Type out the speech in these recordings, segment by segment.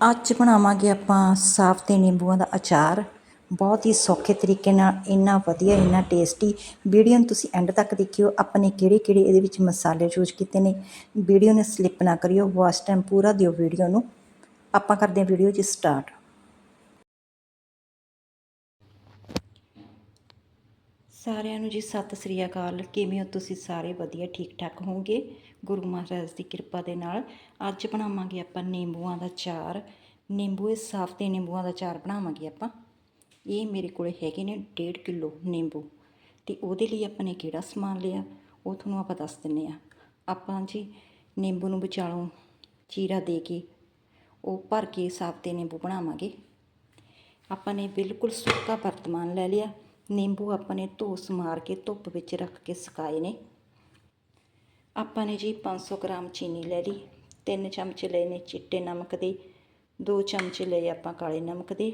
ਅੱਜ ਬਣਾਵਾਂਗੇ ਆਪਾਂ ਸਾਫ਼ ਤੇ ਨਿੰਬੂਆਂ ਦਾ ਅਚਾਰ। ਬਹੁਤ ਹੀ ਸੌਖੇ ਤਰੀਕੇ ਨਾਲ, ਇੰਨਾ ਵਧੀਆ, ਇੰਨਾ ਟੇਸਟੀ ਵੀਡੀਓ ਨੂੰ ਤੁਸੀਂ ਐਂਡ ਤੱਕ ਦੇਖਿਓ। ਆਪਾਂ ਨੇ ਕਿਹੜੇ ਕਿਹੜੇ ਇਹਦੇ ਵਿੱਚ ਮਸਾਲੇ ਯੂਜ਼ ਕੀਤੇ ਨੇ। ਵੀਡੀਓ ਨੂੰ ਸਲਿੱਪ ਨਾ ਕਰਿਓ। ਵਾਚ ਟਾਈਮ ਪੂਰਾ ਦਿਓ ਵੀਡੀਓ ਨੂੰ। ਆਪਾਂ ਕਰਦੇ ਹਾਂ ਵੀਡੀਓ ਜੀ ਸਟਾਰਟ ਸਾਰਿਆਂ ਨੂੰ ਜੀ ਸਤਿ ਸ੍ਰੀ ਅਕਾਲ। ਕਿਵੇਂ ਹੋ ਤੁਸੀਂ? ਸਾਰੇ ਵਧੀਆ ਠੀਕ ਠਾਕ ਹੋਵੋਗੇ? ਗੁਰੂ ਮਹਾਰਾਜ ਦੀ ਕਿਰਪਾ ਦੇ ਨਾਲ ਅੱਜ ਬਣਾਵਾਂਗੇ ਆਪਾਂ ਨਿੰਬੂਆਂ ਦਾ ਚਾਰ। ਨਿੰਬੂ ਇਹ ਸਾਫ਼ ਤੇ ਨਿੰਬੂਆਂ ਦਾ ਚਾਰ ਬਣਾਵਾਂਗੇ ਆਪਾਂ। ਇਹ ਮੇਰੇ ਕੋਲ ਹੈਗੇ ਨੇ 1.5 ਕਿਲੋ ਨਿੰਬੂ। ਤੇ ਉਹਦੇ ਲਈ ਆਪਾਂ ਨੇ ਕਿਹੜਾ ਸਮਾਨ ਲਿਆ, ਉਹ ਤੁਹਾਨੂੰ ਆਪਾਂ ਦੱਸ ਦਿੰਨੇ ਆ। ਆਪਾਂ ਜੀ ਨਿੰਬੂ ਨੂੰ ਵਿਚਾਲੋਂ ਚੀਰਾ ਦੇ ਕੇ ਉਹ ਭਰ ਕੇ ਸਾਫ਼ ਤੇ ਨਿੰਬੂ ਬਣਾਵਾਂਗੇ। ਆਪਾਂ ਨੇ ਬਿਲਕੁਲ ਸੁੱਕਾ ਵਰਤਮਾਨ ਲੈ ਲਿਆ। ਨਿੰਬੂ ਆਪਾਂ ਨੇ ਧੋ ਸਮਾਰ ਕੇ ਧੁੱਪ ਵਿੱਚ ਰੱਖ ਕੇ ਸੁਕਾਏ ਨੇ। ਆਪਾਂ ਨੇ ਜੀ 500 ਗ੍ਰਾਮ ਚੀਨੀ ਲੈ ਲਈ, ਤਿੰਨ ਚਮਚ ਲਏ ਨੇ ਚਿੱਟੇ ਨਮਕ ਦੇ, ਦੋ ਚਮਚ ਲਏ ਆਪਾਂ ਕਾਲੇ ਨਮਕ ਦੇ,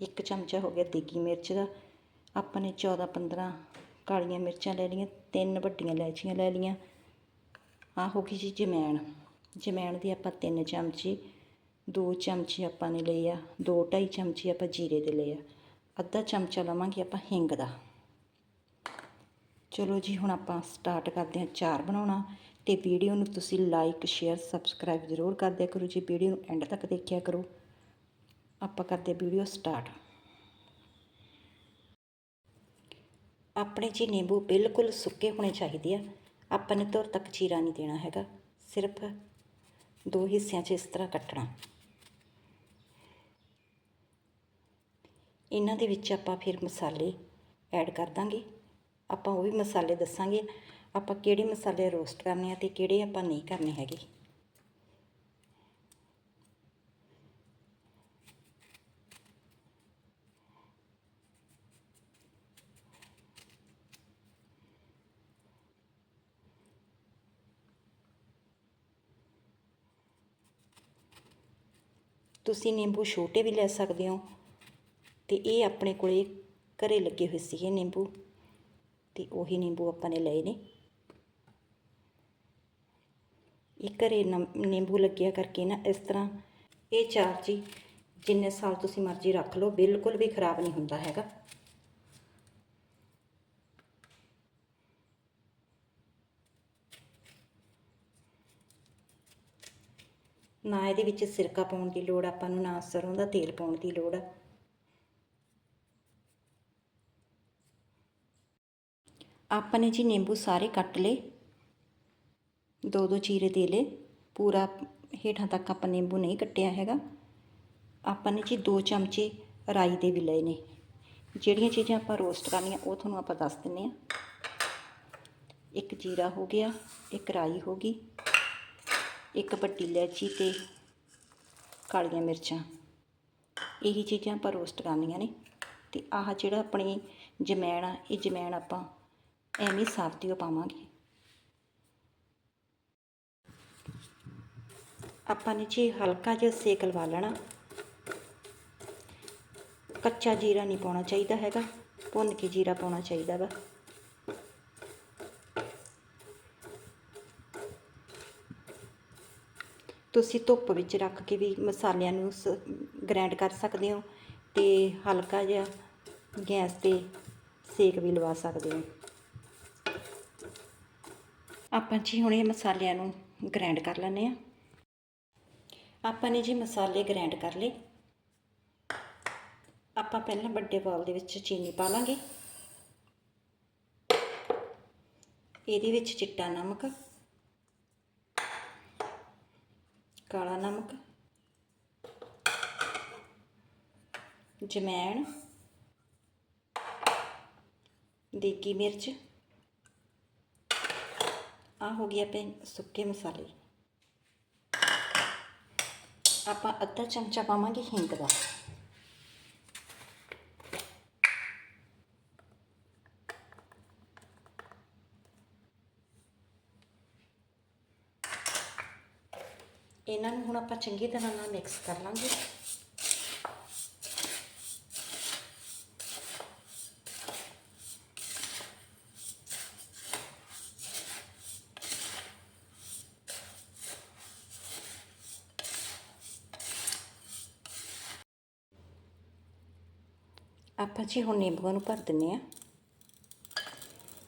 ਇੱਕ ਚਮਚਾ ਹੋ ਗਿਆ ਦੇਗੀ ਮਿਰਚ ਦਾ, ਆਪਾਂ ਨੇ 14 15 ਕਾਲੀਆਂ ਮਿਰਚਾਂ ਲੈ ਲਈਆਂ, ਤਿੰਨ ਵੱਡੀਆਂ ਇਲਾਇਚੀਆਂ ਲੈ ਲਈਆਂ। ਆ ਹੋ ਗਈ ਜੀ ਜਮੈਣ ਜਮੈਣ ਦੀ ਆਪਾਂ ਤਿੰਨ ਚਮਚੇ, ਦੋ ਚਮਚੇ ਆਪਾਂ ਨੇ ਲਏ ਆ, ਦੋ ਢਾਈ ਚਮਚੇ ਆਪਾਂ ਜੀਰੇ ਦੇ ਲਏ ਆ। ਅੱਧਾ ਚਮਚਾ ਲਵਾਂਗੇ ਆਪਾਂ ਹਿੰਗ ਦਾ। ਚਲੋ ਜੀ, ਹੁਣ ਆਪਾਂ ਸਟਾਰਟ ਕਰਦੇ ਹਾਂ ਚਾਰ ਬਣਾਉਣਾ। ਤੇ ਵੀਡੀਓ ਨੂੰ ਤੁਸੀਂ ਲਾਈਕ ਸ਼ੇਅਰ ਸਬਸਕ੍ਰਾਈਬ ਜ਼ਰੂਰ ਕਰ ਦਿਆ ਕਰੋ ਜੀ। ਵੀਡੀਓ ਨੂੰ ਐਂਡ ਤੱਕ ਦੇਖਿਆ ਕਰੋ। ਆਪਾਂ ਕਰਦੇ ਵੀਡੀਓ ਸਟਾਰਟ ਆਪਣੇ ਜੀ ਨਿੰਬੂ ਬਿਲਕੁਲ ਸੁੱਕੇ ਹੋਣੇ ਚਾਹੀਦੇ ਆ। ਆਪਾਂ ਨੇ ਧੁਰ ਤੱਕ ਚੀਰਾ ਨਹੀਂ ਦੇਣਾ ਹੈਗਾ। ਸਿਰਫ ਦੋ ਹਿੱਸਿਆਂ 'ਚ ਇਸ ਤਰ੍ਹਾਂ ਕੱਟਣਾ। ਇਹਨਾਂ ਦੇ ਵਿੱਚ ਆਪਾਂ ਫਿਰ ਮਸਾਲੇ ਐਡ ਕਰ ਦਾਂਗੇ। ਆਪਾਂ ਉਹ ਵੀ ਮਸਾਲੇ ਦੱਸਾਂਗੇ। ਆਪਾਂ ਕਿਹੜੇ ਮਸਾਲੇ ਰੋਸਟ ਕਰਨੇ ਆ ਤੇ ਕਿਹੜੇ ਆਪਾਂ ਨਹੀਂ ਕਰਨੇ ਹੈਗੇ। ਤੁਸੀਂ ਨਿੰਬੂ ਛੋਟੇ ਵੀ ਲੈ ਸਕਦੇ ਹੋ ਤੇ ਇਹ ਆਪਣੇ ਕੋਲੇ ਘਰੇ ਲੱਗੇ ਹੋਏ ਸੀਗੇ ਨਿੰਬੂ। ਤੇ ਉਹੀ ਨਿੰਬੂ ਆਪਾਂ ਨੇ ਲਏ ਨੇ। ਇਹ ਘਰੇ ਨਿੰਬੂ ਲੱਗਿਆ ਕਰਕੇ ਨਾ ਇਸ ਤਰ੍ਹਾਂ ਇਹ ਚਾਰ ਜੀ ਜਿੰਨੇ ਸਾਲ ਤੁਸੀਂ ਮਰਜ਼ੀ ਰੱਖ ਲਓ, ਬਿਲਕੁਲ ਵੀ ਖਰਾਬ ਨਹੀਂ ਹੁੰਦਾ ਹੈਗਾ। ਨਾ ਇਹਦੇ ਵਿੱਚ ਸਿਰਕਾ ਪਾਉਣ ਦੀ ਲੋੜ, ਆਪਾਂ ਨੂੰ ਨਾ ਸਰੋਂ ਦਾ ਤੇਲ ਪਾਉਣ ਦੀ ਲੋੜ ਆ। ਆਪਾਂ ਨੇ ਜੀ ਨਿੰਬੂ ਸਾਰੇ ਕੱਟ ਲਏ। ਦੋ ਦੋ ਚੀਰੇ ਦੇ ਲਏ। ਪੂਰਾ ਹੇਠਾਂ ਤੱਕ ਆਪਾਂ ਨਿੰਬੂ ਨਹੀਂ ਕੱਟਿਆ ਹੈਗਾ। ਆਪਾਂ ਨੇ ਜੀ ਦੋ ਚਮਚੇ ਰਾਈ ਦੇ ਵੀ ਲਏ ਨੇ। ਜਿਹੜੀਆਂ ਚੀਜ਼ਾਂ ਆਪਾਂ ਰੋਸਟ ਕਰਨੀਆਂ, ਉਹ ਤੁਹਾਨੂੰ ਆਪਾਂ ਦੱਸ ਦਿੰਨੇ ਆ। ਇੱਕ ਜੀਰਾ ਹੋ ਗਿਆ, ਇੱਕ ਰਾਈ ਹੋ ਗਈ, ਇੱਕ ਵੱਡੀ ਇਲਾਇਚੀ ਤੇ ਕਾਲੀਆਂ ਮਿਰਚਾਂ। ਇਹੀ ਚੀਜ਼ਾਂ ਆਪਾਂ ਰੋਸਟ ਕਰਨੀਆਂ ਨੇ। ਤੇ ਆਹ ਜਿਹੜਾ ਆਪਣੀ ਜਮੈਣ ਆ, ਇਹ ਜਮੈਣ ਆਪਾਂ ਐਵੇਂ ਸਾਫਤੀ ਪਾਵਾਂਗੇ। ਆਪਾਂ ਨੇ ਜੀ ਹਲਕਾ ਜਿਹਾ ਸੇਕ ਲਵਾ ਲੈਣਾ। ਕੱਚਾ ਜੀਰਾ ਨਹੀਂ ਪਾਉਣਾ ਚਾਹੀਦਾ ਹੈਗਾ, ਭੁੰਨ ਕੇ ਜੀਰਾ ਪਾਉਣਾ ਚਾਹੀਦਾ ਵਾ। ਤੁਸੀਂ ਧੁੱਪ ਵਿੱਚ ਰੱਖ ਕੇ ਵੀ ਮਸਾਲਿਆਂ ਨੂੰ ਗ੍ਰਾਈਂਡ ਕਰ ਸਕਦੇ ਹੋ ਤੇ ਹਲਕਾ ਜਿਹਾ ਗੈਸ ਤੇ ਸੇਕ ਵੀ ਲਵਾ ਸਕਦੇ ਹੋ। ਆਪਾਂ ਜੀ ਹੁਣ ਇਹ ਮਸਾਲਿਆਂ ਨੂੰ ਗ੍ਰਾਈਂਡ ਕਰ ਲੈਂਦੇ ਆ ਆਪਾਂ ਨੇ ਜੀ ਮਸਾਲੇ ਗ੍ਰਾਈਂਡ ਕਰ ਲਏ, ਆਪਾਂ ਪਹਿਲਾਂ ਵੱਡੇ ਬਾਉਲ ਦੇ ਵਿੱਚ ਚੀਨੀ ਪਾ ਲਾਂਗੇ। ਇਹਦੇ ਵਿੱਚ ਚਿੱਟਾ ਨਮਕ, ਕਾਲਾ ਨਮਕ, ਜਮੈਣ, ਦੇਗੀ ਮਿਰਚ ਆ ਹੋ ਗਿਆ ਪੈ ਸੁੱਕੇ ਮਸਾਲੇ। ਆਪਾਂ ਅੱਧਾ ਚਮਚਾ ਪਾਵਾਂਗੇ ਹਿੰਗ ਦਾ। ਇਹਨਾਂ ਨੂੰ ਹੁਣ ਆਪਾਂ ਚੰਗੀ ਤਰ੍ਹਾਂ ਨਾਲ ਮਿਕਸ ਕਰ ਲਾਂਗੇ। ਆਪਾਂ ਜੀ ਹੁਣ ਨਿੰਬੂਆਂ ਨੂੰ ਭਰ ਦਿੰਨੇ ਆ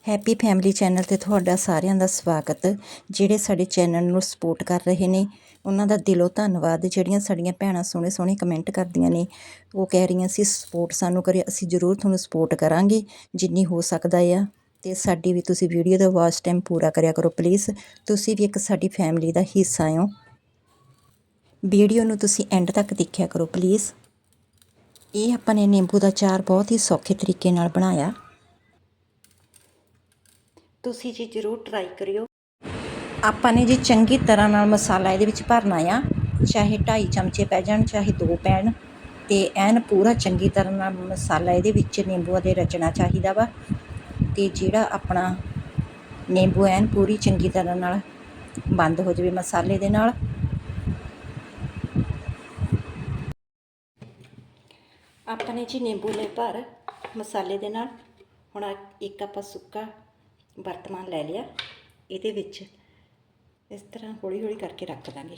ਹੈਪੀ ਫੈਮਿਲੀ ਚੈਨਲ ਤੇ ਤੁਹਾਡਾ ਸਾਰਿਆਂ ਦਾ ਸਵਾਗਤ। ਜਿਹੜੇ ਸਾਡੇ ਚੈਨਲ ਨੂੰ ਸਪੋਰਟ ਕਰ ਰਹੇ ਨੇ, ਉਹਨਾਂ ਦਾ ਦਿਲੋਂ ਧੰਨਵਾਦ। ਜਿਹੜੀਆਂ ਸਾਡੀਆਂ ਭੈਣਾਂ ਸੋਹਣੇ ਸੋਹਣੇ ਕਮੈਂਟ ਕਰਦੀਆਂ ਨੇ, ਉਹ ਕਹਿ ਰਹੀਆਂ ਸੀ, ਸਪੋਰਟ ਸਾਨੂੰ ਕਰੇ ਅਸੀਂ ਜ਼ਰੂਰ ਤੁਹਾਨੂੰ ਸਪੋਰਟ ਕਰਾਂਗੇ, ਜਿੰਨੀ ਹੋ ਸਕਦਾ ਆ। ਤੇ ਸਾਡੀ ਵੀ ਤੁਸੀਂ ਵੀਡੀਓ ਦਾ ਵਾਚ ਟਾਈਮ ਪੂਰਾ ਕਰਿਆ ਕਰੋ, ਪਲੀਜ਼। ਤੁਸੀਂ ਵੀ ਇੱਕ ਸਾਡੀ ਫੈਮਿਲੀ ਦਾ ਹਿੱਸਾ ਹੋ। ਵੀਡੀਓ ਨੂੰ ਤੁਸੀਂ ਐਂਡ ਤੱਕ ਦੇਖਿਆ ਕਰੋ, ਪਲੀਜ਼। ਇਹ ਆਪਾਂ ਨੇ ਨਿੰਬੂ ਦਾ ਚਾਰ ਬਹੁਤ ਹੀ ਸੌਖੇ ਤਰੀਕੇ ਨਾਲ ਬਣਾਇਆ। ਤੁਸੀਂ ਜੀ ਜ਼ਰੂਰ ਟਰਾਈ ਕਰਿਓ। ਆਪਾਂ ਨੇ ਜੀ ਚੰਗੀ ਤਰ੍ਹਾਂ ਨਾਲ ਮਸਾਲਾ ਇਹਦੇ ਵਿੱਚ ਭਰਨਾ ਆ। ਚਾਹੇ 2.5 ਚਮਚੇ ਪੈ ਜਾਣ, ਚਾਹੇ 2 ਪੈਣ। ਤੇ ਐਨ ਪੂਰਾ ਚੰਗੀ ਤਰ੍ਹਾਂ ਨਾਲ ਮਸਾਲਾ ਇਹਦੇ ਵਿੱਚ ਨਿੰਬੂਆਂ ਦੇ ਰਚਣਾ ਚਾਹੀਦਾ ਵਾ। ਤੇ ਜਿਹੜਾ ਆਪਣਾ ਨਿੰਬੂ ਐਨ ਪੂਰੀ ਚੰਗੀ ਤਰ੍ਹਾਂ ਨਾਲ ਬੰਦ ਹੋ ਜਾਵੇ ਮਸਾਲੇ ਦੇ ਨਾਲ। ਆਪਾਂ ਨੇ ਜੀ ਨਿੰਬੂ ਲੈ ਭਰ, ਮਸਾਲੇ ਦੇ ਨਾਲ। ਹੁਣ ਇੱਕ ਆਪਾਂ ਸੁੱਕਾ ਵਰਤਮਾਨ ਲੈ ਲਿਆ। ਇਹਦੇ ਵਿੱਚ ਇਸ ਤਰ੍ਹਾਂ ਹੌਲੀ ਹੌਲੀ ਕਰਕੇ ਰੱਖ ਦਾਂਗੇ।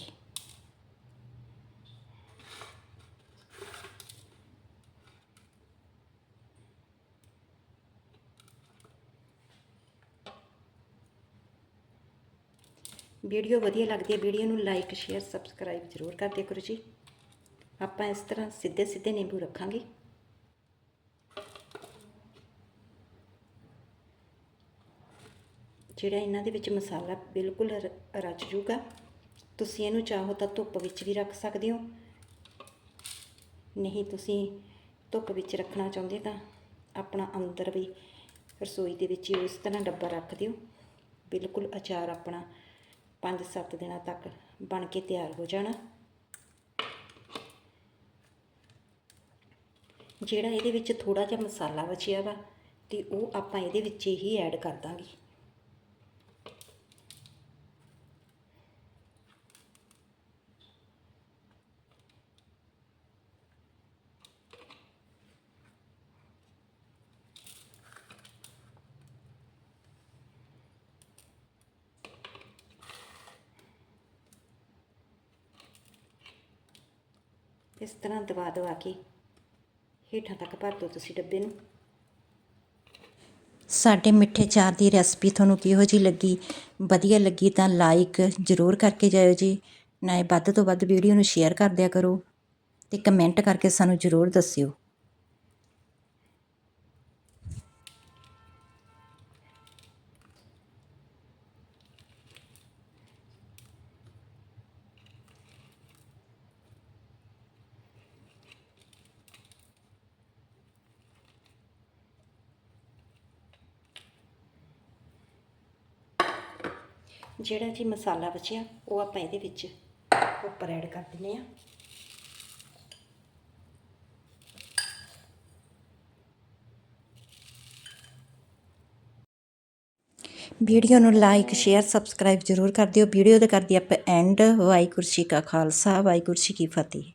ਵੀਡੀਓ ਵਧੀਆ ਲੱਗਦੀ ਹੈ, ਵੀਡੀਓ ਨੂੰ ਲਾਈਕ ਸ਼ੇਅਰ ਸਬਸਕ੍ਰਾਈਬ ਜ਼ਰੂਰ ਕਰ ਦਿਆ ਕਰੋ ਜੀ। ਆਪਾਂ ਇਸ ਤਰ੍ਹਾਂ ਸਿੱਧੇ ਸਿੱਧੇ ਨਿੰਬੂ ਰੱਖਾਂਗੇ। ਜਿਹੜਾ ਇਹਨਾਂ ਦੇ ਵਿੱਚ ਮਸਾਲਾ ਬਿਲਕੁਲ ਰ- ਰਚ ਜੂਗਾ, ਤੁਸੀਂ ਇਹਨੂੰ ਚਾਹੋ ਤਾਂ ਧੁੱਪ ਵਿੱਚ ਵੀ ਰੱਖ ਸਕਦੇ ਹੋ। ਨਹੀਂ ਤੁਸੀਂ ਧੁੱਪ ਵਿੱਚ ਰੱਖਣਾ ਚਾਹੁੰਦੇ ਤਾਂ ਆਪਣਾ ਅੰਦਰ ਵੀ ਰਸੋਈ ਦੇ ਵਿੱਚ ਹੀ ਉਸ ਤਰ੍ਹਾਂ ਡੱਬਾ ਰੱਖ ਦਿਓ। ਬਿਲਕੁਲ ਅਚਾਰ ਆਪਣਾ 5-7 ਦਿਨਾਂ ਤੱਕ ਬਣ ਕੇ ਤਿਆਰ ਹੋ ਜਾਣਾ। ਜਿਹੜਾ ਇਹਦੇ ਵਿੱਚ ਥੋੜਾ ਜਿਹਾ ਮਸਾਲਾ ਬਚਿਆ ਵਾ ਤੇ ਉਹ ਆਪਾਂ ਇਹਦੇ ਵਿੱਚ ਹੀ ਐਡ ਕਰ ਦਾਂਗੇ। ਇਸ ਤਰ੍ਹਾਂ ਦਬਾ ਦਵਾ ਕੇ ਹੇਠਾਂ ਤੱਕ ਭਰ ਦਿਓ ਤੁਸੀਂ ਡੱਬੇ ਨੂੰ। ਸਾਡੇ ਮਿੱਠੇ ਚਾਰ ਦੀ ਰੈਸਪੀ ਤੁਹਾਨੂੰ ਕਿਹੋ ਜੀ ਲੱਗੀ? ਵਧੀਆ ਲੱਗੀ ਤਾਂ ਲਾਈਕ ਜ਼ਰੂਰ ਕਰਕੇ ਜਾਇਓ ਜੀ। ਨਾਲੇ ਵੱਧ ਤੋਂ ਵੱਧ ਵੀਡੀਓ ਨੂੰ ਸ਼ੇਅਰ ਕਰ ਦਿਆ ਕਰੋ ਤੇ ਕਮੈਂਟ ਕਰਕੇ ਸਾਨੂੰ ਜ਼ਰੂਰ ਦੱਸਿਓ। ਜਿਹੜਾ ਜੀ ਮਸਾਲਾ ਬਚਿਆ, ਉਹ ਆਪਾਂ ਇਹਦੇ ਵਿੱਚ ਉੱਪਰ ਐਡ ਕਰ ਦਿੰਨੇ ਆ ਵੀਡੀਓ ਨੂੰ ਲਾਈਕ ਸ਼ੇਅਰ ਸਬਸਕ੍ਰਾਈਬ ਜ਼ਰੂਰ ਕਰ ਦਿਓ। ਵੀਡੀਓ ਦਾ ਕਰਦੀ ਆਪਾਂ ਐਂਡ ਵਾਹਿਗੁਰੂ ਜੀ ਕਾ ਖਾਲਸਾ, ਵਾਹਿਗੁਰੂ ਜੀ ਕੀ ਫਤਿਹ।